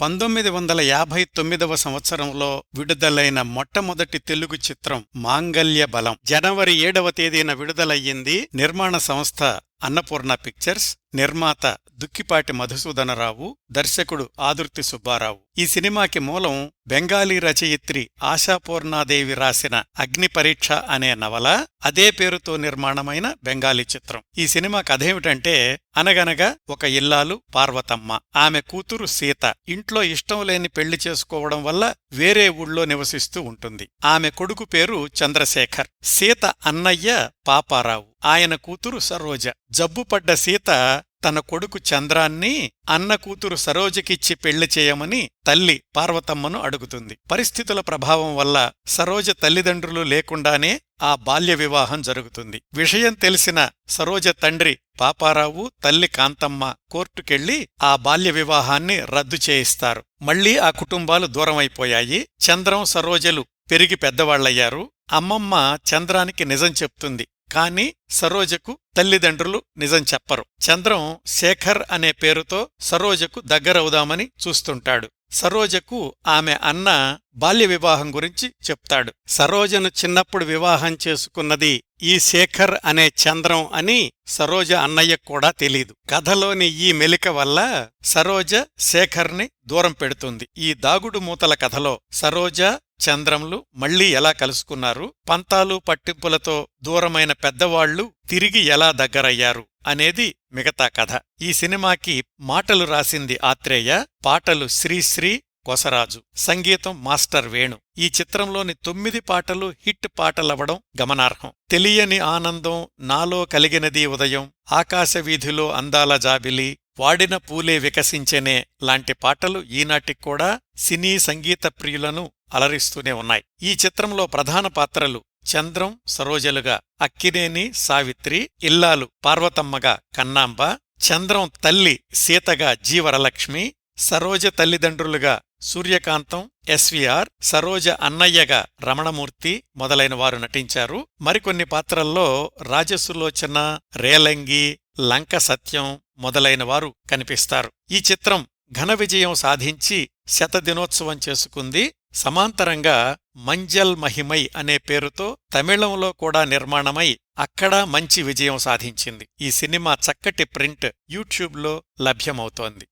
పంతొమ్మిది వందల యాభై తొమ్మిదవ సంవత్సరంలో విడుదలైన మొట్టమొదటి తెలుగు చిత్రం మాంగల్య బలం. జనవరి ఏడవ తేదీన విడుదలయ్యింది నిర్మాణ సంస్థ అన్నపూర్ణ పిక్చర్స్ నిర్మాత దుక్కిపాటి మధుసూదనరావు దర్శకుడు ఆదుర్తి సుబ్బారావు. ఈ సినిమాకి మూలం బెంగాలీ రచయిత్రి ఆశాపూర్ణాదేవి రాసిన అగ్నిపరీక్ష అనే నవల అదే పేరుతో నిర్మాణమైన బెంగాలీ చిత్రం. ఈ సినిమా కథేమిటంటే అనగనగా ఒక ఇల్లాలు పార్వతమ్మ. ఆమె కూతురు సీత ఇంట్లో ఇష్టం లేని పెళ్ళి చేసుకోవడం వల్ల వేరే ఊళ్ళో నివసిస్తూ ఉంటుంది. ఆమె కొడుకు పేరు చంద్రశేఖర్. సీత అన్నయ్య పాపారావు. ఆయన కూతురు సరోజ. జబ్బుపడ్డ సీత తన కొడుకు చంద్రాన్ని అన్న కూతురు సరోజకిచ్చి పెళ్ళి చేయమని తల్లి పార్వతమ్మను అడుగుతుంది. పరిస్థితుల ప్రభావం వల్ల సరోజ తల్లిదండ్రులు లేకుండానే ఆ బాల్య వివాహం జరుగుతుంది. విషయం తెలిసిన సరోజ తండ్రి పాపారావు తల్లి కాంతమ్మ కోర్టుకెళ్ళి ఆ బాల్య వివాహాన్ని రద్దు చేయిస్తారు. మళ్ళీ ఆ కుటుంబాలు దూరమైపోయాయి. చంద్రం సరోజలు పెరిగి పెద్దవాళ్ళయ్యారు అమ్మమ్మ చంద్రానికి నిజం చెప్తుంది. కాని సరోజకు తల్లిదండ్రులు నిజం చెప్పరు. చంద్రం శేఖర్ అనే పేరుతో సరోజకు దగ్గరవుదామని చూస్తుంటాడు. సరోజకు ఆమె అన్న బాల్య వివాహం గురించి చెప్తాడు. సరోజను చిన్నప్పుడు వివాహం చేసుకున్నది ఈ శేఖర్ అనే చంద్రం అని సరోజ అన్నయ్య కూడా తెలీదు. కథలోని ఈ మెలిక వల్ల సరోజ శేఖర్ని దూరం పెడుతుంది. ఈ దాగుడు మూతల కథలో సరోజ చంద్రంలు మళ్ళీ ఎలా కలుసుకున్నారు? పంతాలు పట్టింపులతో దూరమైన పెద్దవాళ్ళు తిరిగి ఎలా దగ్గరయ్యారు? అనేది మిగతా కథ. ఈ సినిమాకి మాటలు రాసింది ఆత్రేయ పాటలు శ్రీశ్రీ కొసరాజు. సంగీతం మాస్టర్ వేణు. ఈ చిత్రంలోని తొమ్మిది పాటలు హిట్ పాటలవ్వడం గమనార్హం. తెలియని ఆనందం నాలో కలిగినది ఉదయం ఆకాశవీధిలో అందాల జాబిలి వాడిన పూలే వికసించెనే లాంటి పాటలు ఈనాటిక్కూడా సినీ సంగీత ప్రియులను అలరిస్తూనే ఉన్నాయి. ఈ చిత్రంలో ప్రధాన పాత్రలు చంద్రం సరోజలుగా అక్కినేని సావిత్రి ఇల్లాలు పార్వతమ్మగా కన్నాంబ చంద్రం తల్లి సీతగా జీవరలక్ష్మి సరోజ తల్లిదండ్రులుగా సూర్యకాంతం ఎస్వీఆర్ సరోజ అన్నయ్యగా రమణమూర్తి మొదలైన వారు నటించారు. మరికొన్ని పాత్రల్లో రాజసులోచన రేలంగి లంక సత్యం మొదలైన వారు కనిపిస్తారు. ఈ చిత్రం ఘన విజయం సాధించి శతదినోత్సవం చేసుకుంది. సమాంతరంగా మంజల్ మహిమై అనే పేరుతో తమిళంలో కూడా నిర్మాణమై అక్కడా మంచి విజయం సాధించింది. ఈ సినిమా చక్కటి ప్రింట్ యూట్యూబ్లో లభ్యమవుతోంది.